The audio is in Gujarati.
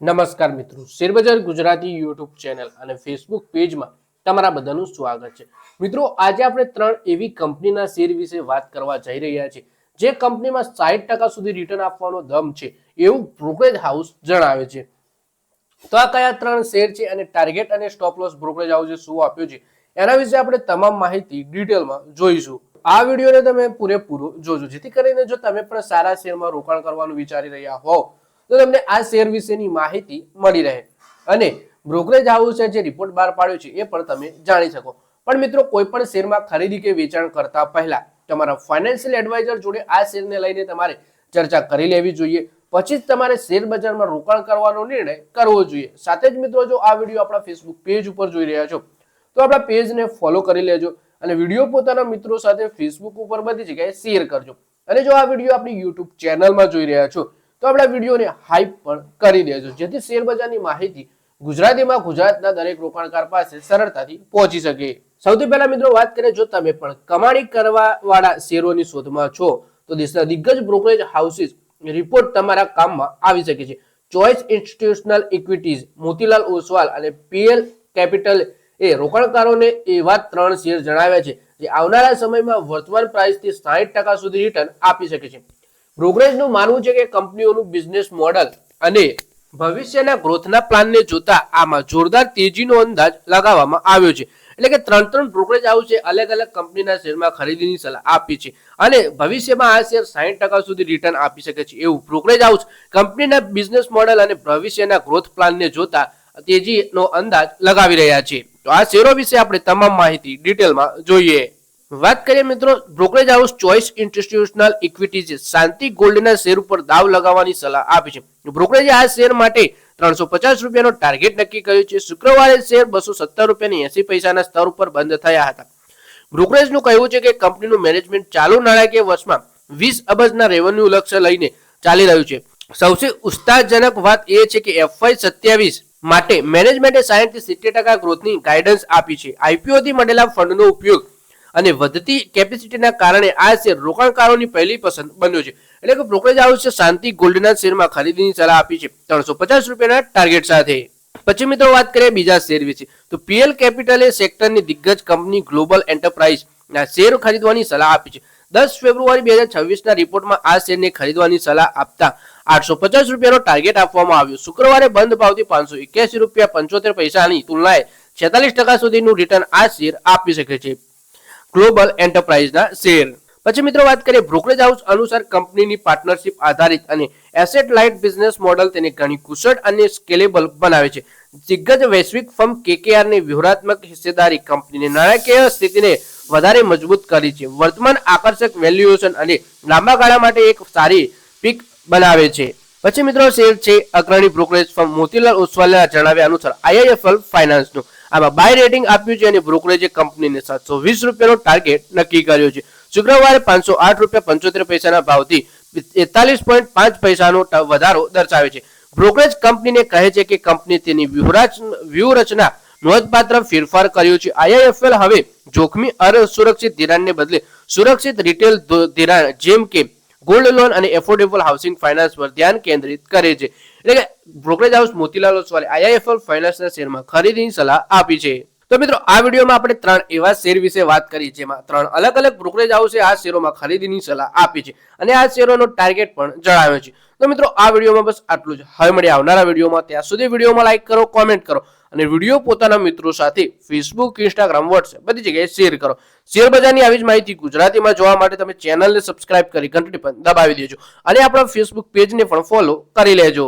નમસ્કાર મિત્રો, શેરબજાર ગુજરાતી યુટ્યુબ ચેનલ અને ફેસબુક પેજમાં તમારા બધાનું સ્વાગત છે. મિત્રો, આજે આપણે ત્રણ એવી કંપનીના શેર વિશે વાત કરવા જઈ રહ્યા છીએ, જે કંપનીમાં સાઠ ટકા સુધી રિટર્ન આપવાનો દમ છે એવું બ્રોકરેજ હાઉસ જણાવે છે. તો આ કયા ત્રણ શેર છે અને ટાર્ગેટ અને સ્ટોપ લોસ બ્રોકરેજ હાઉસે શું આપ્યું છે, એના વિશે આપણે તમામ માહિતી ડિટેલમાં જોઈશું. આ વિડીયોને તમે પૂરેપૂરો જોજો, જેથી કરીને જો તમે પણ સારા શેરમાં રોકાણ કરવાનું વિચારી રહ્યા હોવ તો તમને આ શેર વિશેની માહિતી મળી રહે. અને બ્રોકરેજ હાઉસે જે રિપોર્ટ બહાર પાડ્યો છે, એ પણ તમે જાણી શકો. પણ મિત્રો, કોઈ પણ શેરમાં ખરીદી કે વેચાણ કરતા પહેલા તમારા ફાઇનાન્શિયલ એડવાઇઝર જોડે આ શેરને લઈને તમારે ચર્ચા કરી લેવી જોઈએ. પછી જ તમારે શેર બજારમાં રોકાણ કરવાનો નિર્ણય કરવો જોઈએ. સાથે જ મિત્રો, જો આ વીડિયો આપણા ફેસબુક પેજ ઉપર જોઈ રહ્યા છો, તો આપણા પેજને ફોલો કરી લેજો અને વીડિયો પોતાના મિત્રો સાથે ફેસબુક ઉપર બધી જગ્યાએ શેર કરજો. અને જો આ વીડિયો આપણી યુટ્યુબ ચેનલમાં જોઈ રહ્યા છો તો આપણા વિડીયોને હાઈપ પણ કરી દેજો, જેથી શેર બજારની માહિતી ગુજરાતીમાં ગુજરાતના દરેક રોકાણકાર પાસે સરળતાથી પહોંચી શકે. સૌથી પહેલા મિત્રો વાત કરીએ, જો તમે પણ કમાણી કરવા વાળા શેરોની શોધમાં છો, તો દેશના દિગ્ગજ બ્રોકરેજ હાઉસીસ રિપોર્ટ તમારા કામમાં આવી શકે છે. Choice Institutional Equities Motilal Oswal અને પીએલ કેપિટલ એ રોકાણકારોને એવા ત્રણ શેર જણાવ્યા છે, જે આવનારા સમયમાં વર્તમાન પ્રાઇસથી સાહીઠ ટકા સુધી રિટર્ન આપી શકે છે. બ્રોકરેજનું માનવું છે કે કંપનીઓનું બિઝનેસ મોડલ અને ભવિષ્યના ગ્રોથના પ્લાનને જોતા આમાં જોરદાર તેજીનો અંદાજ લગાવવામાં આવ્યો છે. એટલે કે ત્રણ ત્રણ બ્રોકરેજ હાઉસે અલગ અલગ કંપનીના શેરમાં ખરીદીની સલાહ આપી છે અને ભવિષ્યમાં આ શેર સાહીઠ ટકા સુધી રિટર્ન આપી શકે છે. એવું બ્રોકરેજ હાઉસ કંપનીના બિઝનેસ મોડલ અને ભવિષ્યના ગ્રોથ પ્લાનને જોતા તેજીનો અંદાજ લગાવી રહ્યા છે. તો આ શેરો વિશે આપણે તમામ માહિતી ડિટેલમાં જોઈએ. વાત કરીએ મિત્રો brokerage house choice institutional equities Shanti ગોલ્ડના share ઉપર દાવ લગાવવાની સલાહ આપી છે. બ્રોકરેજે આ શેર માટે ત્રણસો પચાસ રૂપિયાનો ટાર્ગેટ નક્કી કર્યું છે. શુક્રવારે શેર બસો સત્તર રૂપિયાની એસી પૈસાના સ્તર ઉપર બંધ થયા હતા. બ્રોકરેજનું કહેવું છે કે કંપનીનું મેનેજમેન્ટ ચાલુ નાણાકીય વર્ષમાં વીસ અબજના રેવન્યુ લક્ષ્ય લઈને ચાલી રહ્યું છે. સૌથી ઉત્સાહજનક વાત એ છે કે એફઆઈ સત્યાવીસ માટે મેનેજમેન્ટે સાહીઠથી સિત્તેર ટકા ગ્રોથની ગાઈડન્સ આપી છે. આઈપીઓ થી મળેલા ફંડનો ઉપયોગ અને વધતી કેપેસિટીના કારણે આ શેર રોકાણકારોની પહેલી પસંદ બન્યો છે. એટલે કે બ્રોકરેજ હાઉસે શાંતિ ગોલ્ડના શેરમાં ખરીદીની સલાહ આપી છે ત્રણસો પચાસ રૂપિયાના ટાર્ગેટ સાથે. પછી મિત્રો વાત કરીએ બીજા શેર વિશે. તો પીએલ કેપિટલે સેક્ટરની દિગ્ગજ કંપની ગ્લોબલ એન્ટરપ્રાઇઝ ના શેર ખરીદવાની સલાહ આપી છે. દસ ફેબ્રુઆરી બે હજાર છવ્વીસના રિપોર્ટમાં આ શેરને ખરીદવાની સલાહ આપતા આઠસો પચાસ રૂપિયાનો ટાર્ગેટ આપવામાં આવ્યો. શુક્રવારે બંધ ભાવથી પાંચસો એક્યાસી રૂપિયા પંચોતેર પૈસાની તુલનાએ છેતાલીસ ટકા સુધીનું રિટર્ન આ શેર આપી શકે છે. ગ્લોબલ એન્ટરપ્રાઇઝના શેર. પછી મિત્રો વાત કરીએ બ્રોકરેજ હાઉસ અનુસાર કંપનીની પાર્ટનરશિપ આધારિત અને એસેટ લાઇટ બિઝનેસ મોડલ તેને ઘણી કુશળ અને સ્કેલેબલ બનાવે છે. દિગ્ગજ વૈશ્વિક ફર્મ કેકેઆરની વ્યૂહાત્મક હિસ્સેદારી કંપનીની નાણાકીય સ્થિતિને વધારે મજબૂત કરી છે. વર્તમાન આકર્ષક વેલ્યુએશન અને લાંબા ગાળા માટે એક સારી પીક બનાવે છે. પછી મિત્રો શેર છે અગ્રણી બ્રોકરેજ ફર્મ મોતીલાલ ઓસવાલના જણાવ્યા અનુસાર આઈઆઈએફએલ ફાઇનાન્સનું આમાં બાય રેટિંગ આપ્યું છે અને બ્રોકરેજે કંપનીને સાતસો વીસ રૂપિયાનો ટાર્ગેટ નક્કી કર્યો છે. શુક્રવારે પાંચસો આઠ રૂપિયા પંચોતેર પૈસાના ભાવથી એકતાલીસ પોઈન્ટ પાંચ પૈસાનો વધારો દર્શાવે છે. બ્રોકરેજ કંપનીને કહે છે કે કંપની તેની વ્યૂહરચ- વ્યૂહરચના નોંધપાત્ર ફેરફાર કર્યો છે. આઈઆઈએફએલ હવે જોખમી અસુરક્ષિત ધિરાણને બદલે સુરક્ષિત રિટેલ ધિરાણ જેમ કે ગોલ્ડ લોન અને એફોર્ડેબલ હાઉસિંગ ફાઇનાન્સ પર ધ્યાન કેન્દ્રિત કરે છે. એટલે કે બ્રોકરેજ હાઉસ મોતીલાલ ઓસવાલે આઈઆઈએફએલ ફાઇનાન્સના શેરમાં ખરીદીની સલાહ આપી છે. તો મિત્રો, આ વિડીયોમાં આપણે ત્રણ એવા શેર વિશે વાત કરી જેમાં ત્રણ અલગ અલગ બ્રોકરેજ હાઉસે આ શેરોમાં ખરીદીની સલાહ આપી છે અને આ શેરોનો ટાર્ગેટ પણ જણાવ્યો છે. તો મિત્રો, આ વિડીયોમાં બસ આટલું જ. હવે મળીએ આવનારા વિડીયોમાં. ત્યાં સુધી વિડીયોમાં લાઈક કરો, કોમેન્ટ કરો. અને વીડિયો પોતાના મિત્રો સાથે ફેસબુક ઇન્સ્ટાગ્રામ વોટ્સએપ બધી જગ્યાએ શેર કરો. શેર બજારની આવી જ માહિતી ગુજરાતીમાં જોવા માટે તમે ચેનલને સબસ્ક્રાઇબ કરી ઘંટડી પણ દબાવી દેજો. અને આપણા ફેસબુક પેજને પણ ફોલો કરી લેજો.